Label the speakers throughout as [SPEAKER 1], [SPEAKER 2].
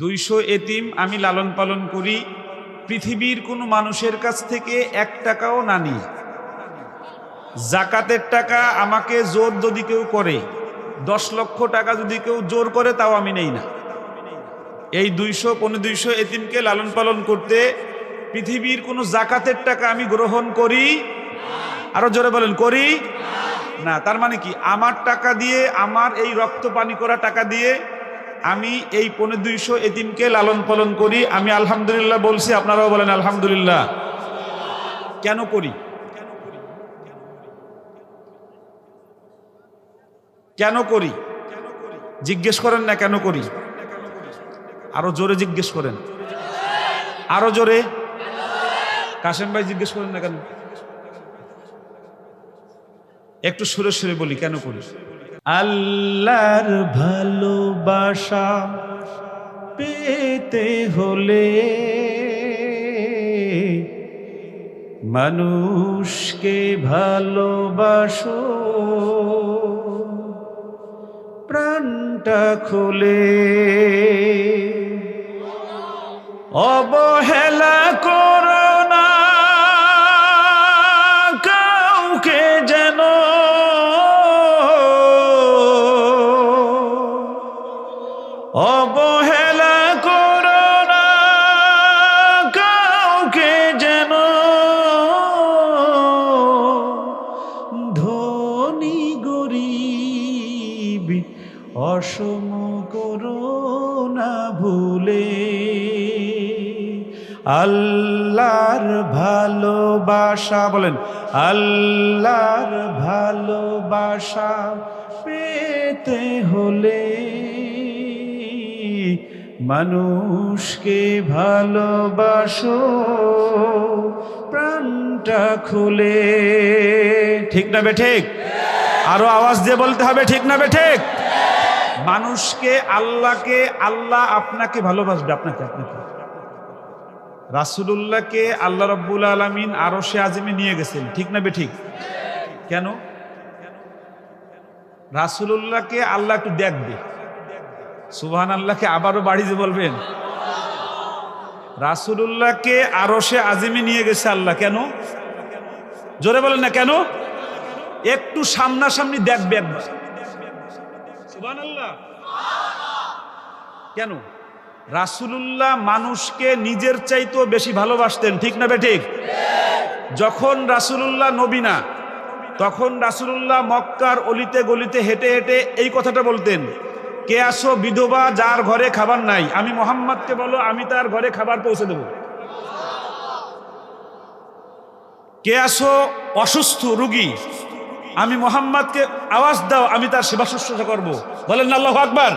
[SPEAKER 1] দুইশো এতিম আমি লালন পালন করি, পৃথিবীর কোনো মানুষের কাছ থেকে এক টাকাও না নিয়ে জাকাতের টাকা আমাকে জোর যদি কেউ করে, দশ লক্ষ টাকা যদি কেউ জোর করে, তাও আমি নেই না। এই দুইশো পনেরো দুইশো এতিমকে লালন পালন করতে পৃথিবীর কোনো জাকাতের টাকা আমি গ্রহণ করি? আরও জোরে বলেন, করি? না, তার মানে কি? আমার টাকা দিয়ে, আমার এই রক্ত পানি করা টাকা দিয়ে আমি এই পনেরো দুইশো এতিমকে লালন পালন করি। আমি আলহামদুলিল্লাহ বলছি, আপনারাও বলেন আলহামদুলিল্লাহ। কেন করি? কেন করি? জিজ্ঞেস করেন না কেন করি? আরও জোরে জিজ্ঞেস করেন। আরও জোরে? কাশেম ভাই জিজ্ঞেস করেন না কেন? একটু সুরে সুরে বলি, কেন করি? আল্লাহর ভালোবাসা পেতে হলে মানুষকে ভালোবাসো। প্রাণটা খুলে অবহেলা করো। ভালোবাসা, বলেন, আল্লাহর ভালোবাসা পেতে হলে মানুষকে ভালোবাসো, প্রাণটা খুলে। ঠিক না বে ঠিক? আরও আওয়াজ দিয়ে বলতে হবে, ঠিক না বে ঠিক? মানুষকে, আল্লাহকে, আল্লাহ আপনাকে ভালোবাসবে, আপনাকে আপনাকে। রাসুলুল্লাহকে আল্লাহ রব্বুল আলমিন আরও সে আজিমে নিয়ে গেছেন। ঠিক না বে ঠিক কেন? রাসুলুল্লাহকে আল্লাহ একটু দেখবে। সুবহান আল্লাহকে আবারও বাড়িতে বলবেন। রাসুলুল্লাহকে আরও সে আজিমে নিয়ে গেছে আল্লাহ। কেন? জোরে বলেন না কেন? একটু সামনাসামনি দেখবে একবার। আল্লাহ কেন? রাসুলুল্লাহ মানুষকে নিজের চাইতেও বেশি ভালোবাসতেন, ঠিক না বে ঠিক? যখন রাসুলুল্লাহ নবীনা তখন রাসুলুল্লাহ মক্কার অলিতে গলিতে হেঁটে হেঁটে এই কথাটা বলতেন, কে আসো বিধবা যার ঘরে খাবার নাই, আমি মোহাম্মদকে বলো, আমি তার ঘরে খাবার পৌঁছে দেব। কে আসো অসুস্থ রুগী, আমি মোহাম্মদকে আওয়াজ দাও, আমি তার সেবা শুশ্রূষা করব। বলেন না আল্লাহ আকবার।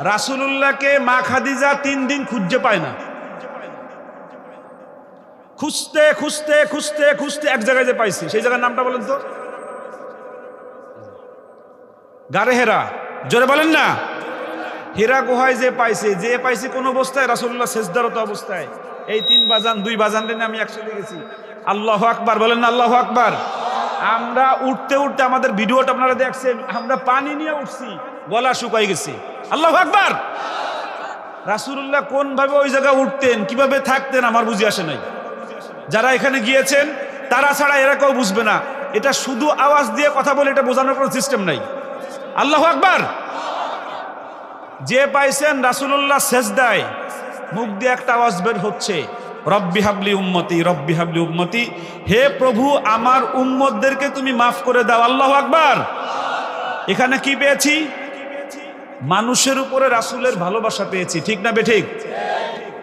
[SPEAKER 1] রাসুলুল্লাহকে মা খাদিজা তিন দিন খুঁজে পায় না। খুঁজতে খুঁজতে খুঁজতে খুঁজতে এক জায়গায় যে পাইছি, সেই জায়গার নামটা বলেন তো? গারে হেরা, জোরে বলেন না। হেরা গুহায় যে পাইছে যে পাইছে কোন অবস্থায় রাসুল্লাহ শেষদারত অবস্থায়। এই তিন বাজান, দুই বাজান আমি একসাথে গেছি। আল্লাহ আকবার, বলেন না আল্লাহ আকবার। আমরা উঠতে উঠতে আমাদের ভিডিওটা আপনারা দেখছেন, আমরা পানি নিয়ে উঠছি, গলা শুকাই গেছে। আল্লাহ আকবার! রাসুল্লাহ কোন ভাবে ওই জায়গায় উঠতেন, কীভাবে থাকতেন আমার বুঝে আসে নাই। যারা এখানে গিয়েছেন, তারা ছাড়া এরা কেউ বুঝবে না। এটা শুধু আওয়াজ দিয়ে কথা বলে এটা বোঝানোর কোনো সিস্টেম নাই। আল্লাহ আকবার! যে পাইছেন রাসুল্লাহ শেষ দেয় মুখ দিয়ে একটা আওয়াজ বের হচ্ছে। রব্বি হাবলি উম্মতি, রব্বি হাবলি উম্মতি। হে প্রভু, আমার উম্মতদেরকে তুমি মাফ করে দাও, আল্লাহ আকবার। এখানে কি পেয়েছি? মানুষের উপরে রাসুলের ভালোবাসা পেয়েছি, ঠিক না বেঠিক?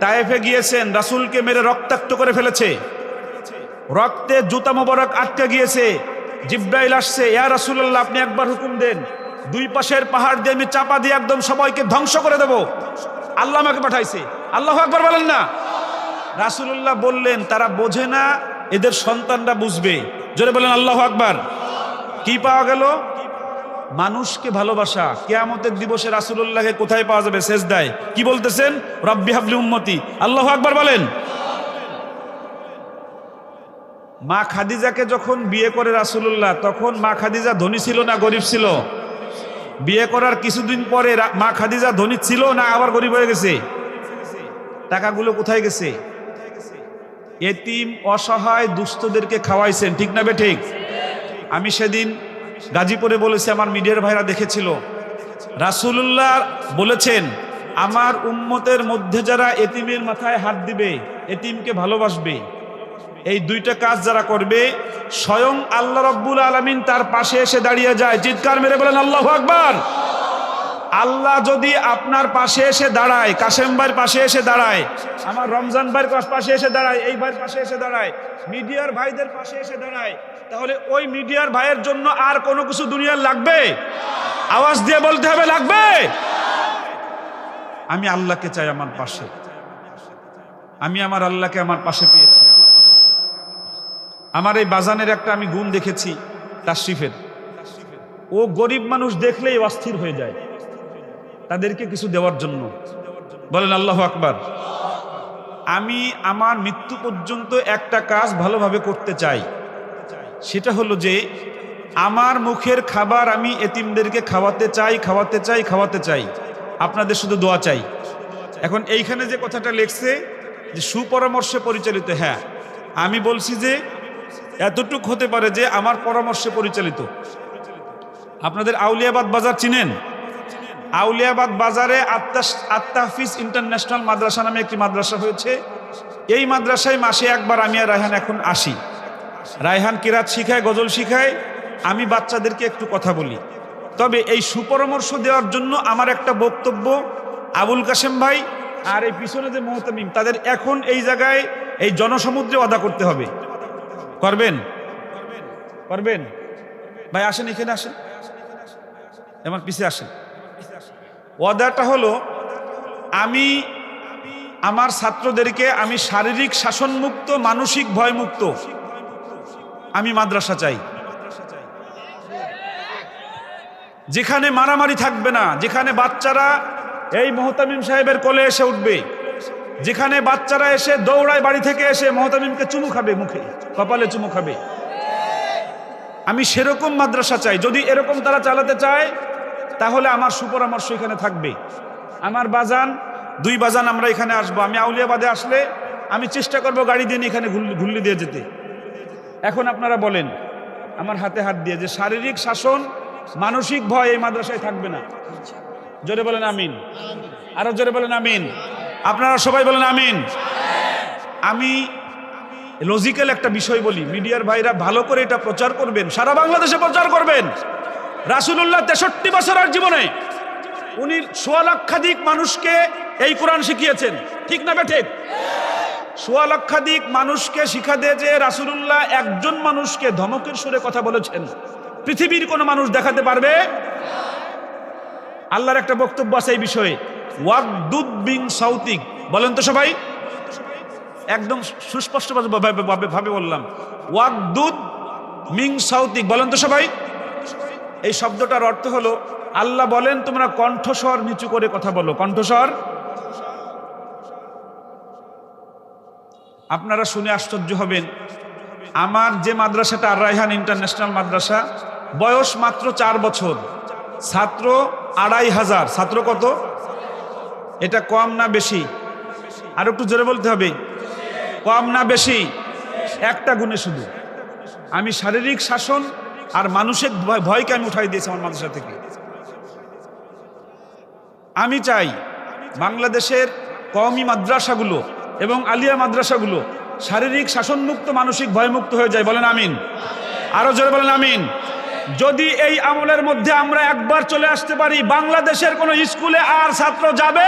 [SPEAKER 1] তায়েফে গিয়েছেন, রাসুলকে মেরে রক্তাক্ত করে ফেলেছে। রক্তে জুতা মোবারক আটকে গিয়েছে। জিব্রাইল আসছে, ইয়া রাসুল্লাহ আপনি একবার হুকুম দেন, দুই পাশের পাহাড় দিয়ে আমি চাপা দিয়ে একদম সবাইকে ধ্বংস করে দেব। আল্লাহ আমাকে পাঠাইছে। আল্লাহ আকবর বলেন না। রাসুল্লাহ বললেন, তারা বোঝে না, এদের সন্তানরা বুঝবে। জোরে বলেন, আল্লাহ আকবার। কি পাওয়া গেল? মানুষকে ভালোবাসা। কেয়ামতের দিবসে রাসুল্লাহকে কোথায় পাওয়া যাবে? শেষ দেয় কি বলতেছেন? রব্বি হাবলি উম্মতি। আল্লাহ আকবার বলেন। মা খাদিজাকে যখন বিয়ে করে রাসুলুল্লাহ, তখন মা খাদিজা ধনী ছিল না গরিব ছিল? বিয়ে করার কিছুদিন পরে মা খাদিজা ধনী ছিল না আবার গরিব হয়ে গেছে? টাকাগুলো কোথায় গেছে? এতিম অসহায় দুস্থদেরকে খাওয়াইছেন, ঠিক না বে ঠিক? আমি সেদিন গাজীপুরে বলেছি, আমার মিডিয়ার ভাইরা দেখেছিল। রাসূলুল্লাহ বলেছেন, আমার উম্মতের মধ্যে যারা এতিমের মাথায় হাত দিবে, এতিমকে ভালোবাসবে। এই দুইটা কাজ যারা করবে, স্বয়ং আল্লাহ রব্বুল আলমিন তার পাশে এসে দাঁড়িয়ে যায়। চিৎকার মেরে বলেন, আল্লাহ আকবার! আল্লাহ যদি আপনার পাশে এসে দাঁড়ায় কাশেম ভাইয়ের পাশে এসে দাঁড়ায়, আমার রমজান ভাইয়ের পাশে এসে দাঁড়ায় এই ভাইয়ের পাশে এসে দাঁড়ায়, মিডিয়ার ভাইদের পাশে এসে দাঁড়ায়, তাহলে ওই মিডিয়ার ভাইয়ের জন্য আর কোনো কিছু দুনিয়ার লাগবে? আওয়াজ দিয়ে বলতে হবে, লাগবে? আমি আল্লাহকে চাই আমার পাশে। আমি আমার আল্লাহকে আমার পাশে পেয়েছি। আমার এই বাজানের একটা আমি গুণ দেখেছি তার তাশরিফের ও গরিব মানুষ দেখলেই অস্থির হয়ে যায়। তাদেরকে কিছু দেওয়ার জন্য। বলেন, আল্লাহ আকবার। আমি আমার মৃত্যু পর্যন্ত একটা কাজ ভালোভাবে করতে চাই। সেটা হলো যে, আমার মুখের খাবার আমি এতিমদেরকে খাওয়াতে চাই খাওয়াতে চাই খাওয়াতে চাই। আপনাদের শুধু দোয়া চাই। এখন এইখানে যে কথাটা লেখছে, যে সুপরামর্শে পরিচালিত হ্যাঁ আমি বলছি যে, এতটুক হতে পারে যে আমার পরামর্শে পরিচালিত। আপনাদের আউলিয়াবাদ বাজার চিনেন? আউলিয়াবাদ বাজারে আত্মা আত্মাহাফিজ ইন্টারন্যাশনাল মাদ্রাসা নামে একটি মাদ্রাসা হয়েছে। এই মাদ্রাসায় মাসে একবার আমি আর রায়হান এখন আসি। রায়হান কিরাত শিখায়, গজল শিখায়। আমি বাচ্চাদেরকে একটু কথা বলি। তবে এই সুপরামর্শ দেওয়ার জন্য আমার একটা বক্তব্য আবুল কাশেম ভাই আর এই পিছনে যে মোহতামিম, তাদের এখন এই জায়গায় এই জনসমুদ্রে অদা করতে হবে। করবেন? করবেন? ভাই, আসেন, এখানে আসেন। আমার পিছিয়ে আসেন। ওয়াদাটা হলো, আমি, আমার ছাত্রদেরকে আমি শারীরিক শাসনমুক্ত, মানসিক ভয়মুক্ত, আমি মাদ্রাসা চাই। যেখানে মারামারি থাকবে না, যেখানে বাচ্চারা এই মোহতামিম সাহেবের কোলে এসে উঠবে, যেখানে বাচ্চারা এসে দৌড়ায় বাড়ি থেকে এসে মোহতামিমকে চুমু খাবে মুখে, কপালে চুমু খাবে। আমি সেরকম মাদ্রাসা চাই, যদি এরকম তারা চালাতে চায় তাহলে আমার সুপরামর্শ এখানে থাকবে। আমার বাজান, দুই বাজান আমরা এখানে আসব। আমি আউলিয়াবাদে আসলে আমি চেষ্টা করব গাড়ি দিয়ে এখানে ঘুরলি দিয়ে যেতে। এখন আপনারা বলেন, আমার হাতে হাত দিয়ে যে শারীরিক শাসন, মানসিক ভয় এই মাদ্রাসায় থাকবে না। জোরে বলেন আমিন। আরও জোরে বলেন আমিন। আপনারা সবাই বলেন আমিন। আমি লজিক্যাল একটা বিষয় বলি, মিডিয়ার ভাইরা ভালো করে এটা প্রচার করবেন, সারা বাংলাদেশে প্রচার করবেন। রাসুলুল্লাহ তেষট্টি বছরের জীবনে উনি সোয়া লক্ষাধিক মানুষকে এই কোরআন শিখিয়েছেন। ঠিক না ঠিক সোয়া লক্ষাধিক মানুষকে শিখা দিয়ে যে রাসুলুল্লাহ একজন মানুষকে ধমকের সুরে কথা বলেছেন। পৃথিবীর কোনো মানুষ দেখাতে পারবে? আল্লাহর একটা বক্তব্য আছে এই বিষয়ে। ওয়াকদুদ বিং সাউতিক। বলেন তো সবাই। একদম সুস্পষ্ট ভাবে ভাবে বললাম। ওয়াকদুদ মিং সাউতিক। বলেন তো সবাই। এই শব্দটার অর্থ হলো, আল্লাহ বলেন, তোমরা কণ্ঠস্বর নিচু করে কথা বলো। কণ্ঠস্বর? আপনারা শুনে আশ্চর্য হবেন, আমার যে মাদ্রাসাটা আর রায়হান ইন্টারন্যাশনাল মাদ্রাসা, বয়স মাত্র চার বছর। ছাত্র আড়াই হাজার। ছাত্র কত? এটা কম না বেশি? আর একটু জোরে বলতে হবে। কম না বেশি? একটা গুণে শুধু। আমি শারীরিক শাসন আর মানুষের ভয়- ভয়কে আমি উঠাই দিয়েছি আমার মাদ্রাসা থেকে? আমি চাই বাংলাদেশের কওমি মাদ্রাসাগুলো এবং আলিয়া মাদ্রাসাগুলো শারীরিক শাসনমুক্ত মানসিক ভয়মুক্ত হয়ে যায়। বলেন আমিন। আরও জোরে বলেন আমিন। যদি এই আমলের মধ্যে আমরা একবার চলে আসতে পারি, বাংলাদেশের কোন স্কুলে আর ছাত্র যাবে?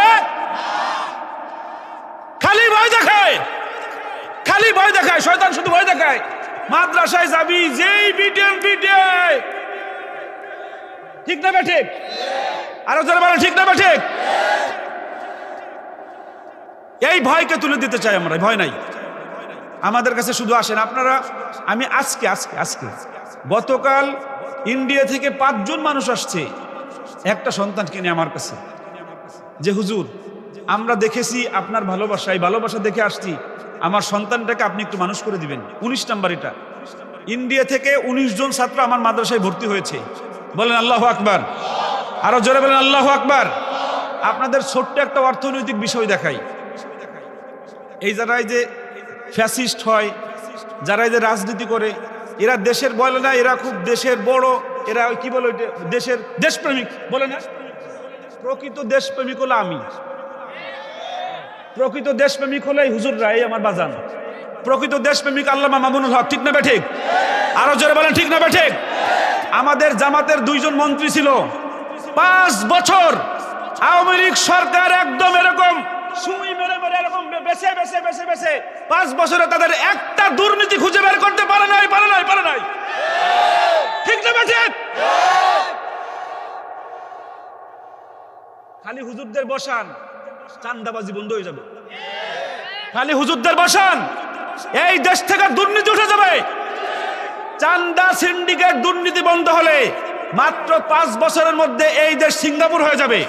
[SPEAKER 1] খালি ভয় দেখায়। খালি ভয় দেখায়। শয়তান শুধু ভয় দেখায়। মাদ্রাসায় যাবি, যেই বিটেন বিটে ঠিক না ঠিক? আরও যারা বলে, ঠিক না ঠিক? এই ভয়কে তুলে দিতে চাই আমরা, ভয় নাই। আমাদের কাছে শুধু আসেন আপনারা, আমি আজকে আজকে আজকে, গতকাল ইন্ডিয়া থেকে পাঁচজন মানুষ আসছে, একটা সন্তান কিনে আমার কাছে। যে হুজুর, আমরা দেখেছি আপনার ভালোবাসা এই ভালোবাসা দেখে আসছি আমার সন্তানটাকে আপনি একটু মানুষ করে দিবেন। উনিশ নাম্বার এটা। ইন্ডিয়া থেকে উনিশ জন ছাত্র আমার মাদ্রাসায় ভর্তি হয়েছে। বলেন আল্লাহ আকবার। আরও জোরে বলেন আল্লাহ আকবার। আপনাদের ছোট্ট একটা অর্থনৈতিক বিষয় দেখাই। এই যারাই যে ফ্যাসিস্ট হয় যারা যে রাজনীতি করে, এরা দেশের বলে না, এরা খুব দেশের বড়, এরা কি বলে দেশের দেশপ্রেমিক। বলে না? প্রকৃত দেশপ্রেমিক হলো আমি। প্রকৃত দেশপ্রেমিক হলে এই হুজুররা এই আমার বাজান। প্রকৃত দেশপ্রেমিক আল্লামা মামুনুল হক, ঠিক না ঠিক? আরও জোরে বলেন, ঠিক না ঠিক? আমাদের জামাতের দুইজন মন্ত্রী ছিল। পাঁচ বছর আওয়ামী লীগ সরকার একদম এরকম সুই মেরে মেরে এরকম বেছে বেছে বেছে বেছে পাঁচ বছরে তাদের একটা দুর্নীতি খুঁজে বের করতে পারে নাই পারে নাই পারে নাই। ঠিক না ঠিক? খালি হুজুরদের বসান। চান্দাবাজি বন্ধ হয়ে যাবে। খালি হুজুরদের বসান। এই দেশ থেকে দুর্নীতি উঠে যাবে। চান্দা সিন্ডিকেট দুর্নীতি বন্ধ হলে মাত্র পাঁচ বছরের মধ্যে এই দেশ সিঙ্গাপুর হয়ে যাবে।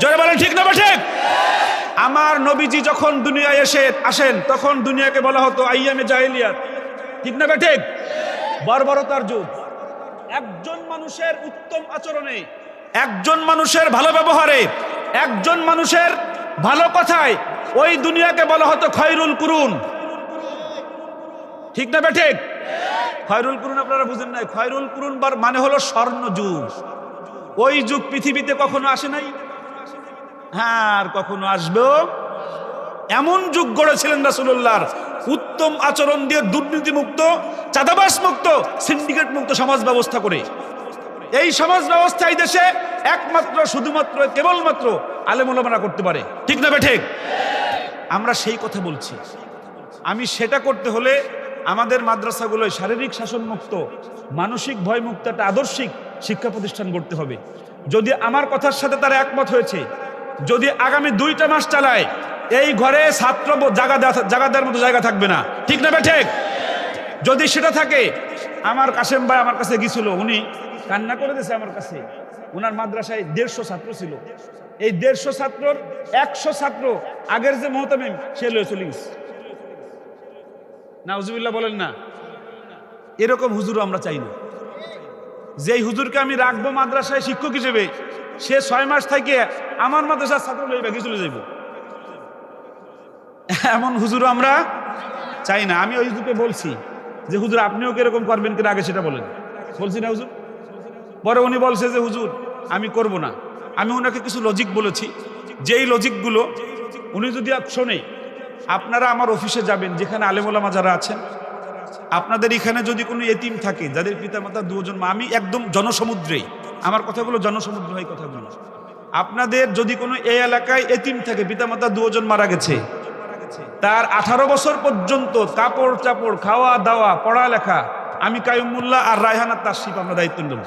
[SPEAKER 1] জোরে বলেন, ঠিক না ঠিক আমার নবীজি যখন দুনিয়ায় এসে আসেন, তখন দুনিয়াকে বলা হতো আইয়ামে জাহেলিয়াত। ঠিক না ঠিক বর্বরতার যুগ। একজন মানুষের উত্তম আচরণে, একজন মানুষের ভালো ব্যবহারে একজন মানুষের ভালো কথায় ওই দুনিয়াকে বলা হতো খয়রুল কুরুন। ঠিক না বে ঠিক খয়রুল কুরুন আপনারা বুঝেন নাই। খয়রুল কুরুন বার মানে হলো স্বর্ণ যুগ। ওই যুগ পৃথিবীতে কখনো আসে নাই? হ্যাঁ আর কখনো আসবেও। এমন যুগ গড়েছিলেন রাসুল্লাহর উত্তম আচরণ দিয়ে দুর্নীতি মুক্ত চাঁদাবাস মুক্ত সিন্ডিকেট মুক্ত সমাজ ব্যবস্থা করে। এই সমাজ ব্যবস্থা এই দেশে একমাত্র, শুধুমাত্র, কেবলমাত্র আলেমুলামারা করতে পারে। ঠিক না ঠিক আমরা সেই কথা বলছি। আমি সেটা করতে হলে আমাদের মাদ্রাসাগুলোয় শারীরিক শাসন মুক্ত মানসিক ভয় মুক্ত একটা আদর্শিক শিক্ষা প্রতিষ্ঠান করতে হবে। যদি আমার কথার সাথে তারা একমত হয়েছে, যদি আগামী দুইটা মাস চালায়, এই ঘরে ছাত্র জায়গা জায়গা দেওয়ার মতো জায়গা থাকবে না। ঠিক না ঠিক যদি সেটা থাকে, আমার কাশেম ভাই আমার কাছে গিয়েছিল, উনি কান্না করে দিয়েছে আমার কাছে। ওনার মাদ্রাসায় দেড়শো ছাত্র ছিল। এই দেড়শো ছাত্রর একশো ছাত্র আগের যে মহতামিম, সে লয়ে চলে গেছে। নাউজুবিল্লাহ বলেন না, এরকম হুজুর আমরা চাই না। যেই হুজুরকে আমি রাখব মাদ্রাসায় শিক্ষক হিসেবে, সে ছয় মাস থেকে আমার মাদ্রাসার ছাত্র লইবে কি চলে যাইব। এমন হুজুর আমরা চাই না। আমি ওই হুজুরকে বলছি যে, হুজুর, আপনিও কীরকম করবেন কিনা আগে সেটা বলেন। বলছি না হুজুর। পরে উনি বলছে যে, হুজুর, আমি করব না। আমি ওনাকে কিছু লজিক বলেছি। যেই লজিকগুলো উনি যদি শোনে, আপনারা আমার অফিসে যাবেন, যেখানে আলেমোলামা যারা আছেন, আপনাদের এখানে যদি কোনো এতিম থাকে, যাদের পিতামাতা দুজন মা, আমি একদম জনসমুদ্রেই, আমার কথাগুলো জনসমুদ্র হয় কথাগুলো আপনাদের যদি কোনো এই এলাকায় এতিম থাকে, পিতামাতা দুজন মারা গেছে, তার আঠারো বছর পর্যন্ত কাপড় চাপড় খাওয়া দাওয়া পড়ালেখা, আমি কায়ুমুল্লাহ আর রায়হানার শিপ আমরা দায়িত্ব নেব।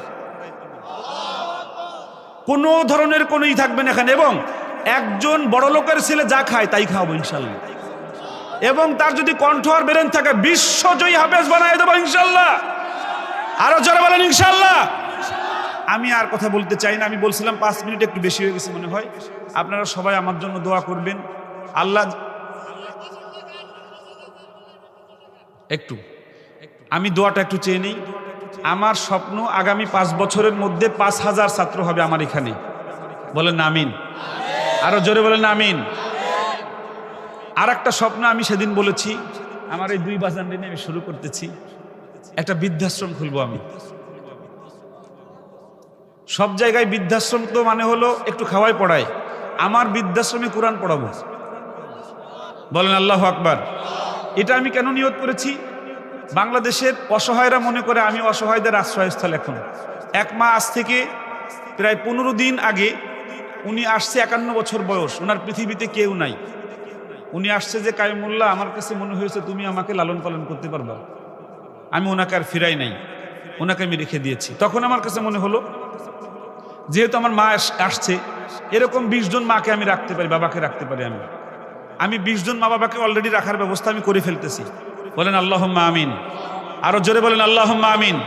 [SPEAKER 1] কোনো ধরনের কোনোই থাকবে না এখানে। এবং একজন বড় লোকের ছেলে যা খায় তাই খাওয়াবো ইনশাল্লাহ। এবং তার যদি কণ্ঠ আর বেরেন থাকে, বিশ্বজয়ী হাফেজ বানায় দেবো ইনশাল্লাহ। আরও জোরে বলেন ইনশাল্লাহ। আমি আর কথা বলতে চাই না, আমি বলছিলাম পাঁচ মিনিট একটু বেশি হয়ে গেছে মনে হয়। আপনারা সবাই আমার জন্য দোয়া করবেন। আল্লাহ একটু, আমি দোয়াটা একটু চেয়ে নিই। আমার স্বপ্ন আগামী পাঁচ বছরের মধ্যে পাঁচ হাজার ছাত্র হবে আমার এখানে। বলেন আমিন। আরও জোরে বলেন আমিন। আর একটা স্বপ্ন আমি সেদিন বলেছি, আমার এই দুই বাজান নিয়ে আমি শুরু করতেছি। একটা বৃদ্ধাশ্রম খুলবো আমি। সব জায়গায় বৃদ্ধাশ্রম তো মানে হলো একটু খাওয়াই পড়ায় আমার বৃদ্ধাশ্রমে কোরআন পড়াবো। বলেন আল্লাহ আকবার। এটা আমি কেন নিয়ত করেছি? বাংলাদেশের অসহায়রা মনে করে আমি অসহায়দের আশ্রয়স্থল এখন। এক মাস থেকে প্রায় পনেরো দিন আগে উনি আসছে একান্ন বছর বয়স ওনার পৃথিবীতে কেউ নাই। উনি আসছে যে কায়মুল্লাহ আমার কাছে মনে হয়েছে তুমি আমাকে লালন পালন করতে পারবা। আমি ওনাকে আর ফিরাই নাই ওনাকে আমি রেখে দিয়েছি। তখন আমার কাছে মনে হলো, যেহেতু আমার মা আস- আসছে, এরকম বিশ জন মাকে আমি রাখতে পারি, বাবাকে রাখতে পারি আমি। আমি বিশ জন মা বাবাকে অলরেডি রাখার ব্যবস্থা আমি করে ফেলতেছি। বলেন আল্লাহ আমিন। আরও জোরে বলেন আল্লাহ আমিন।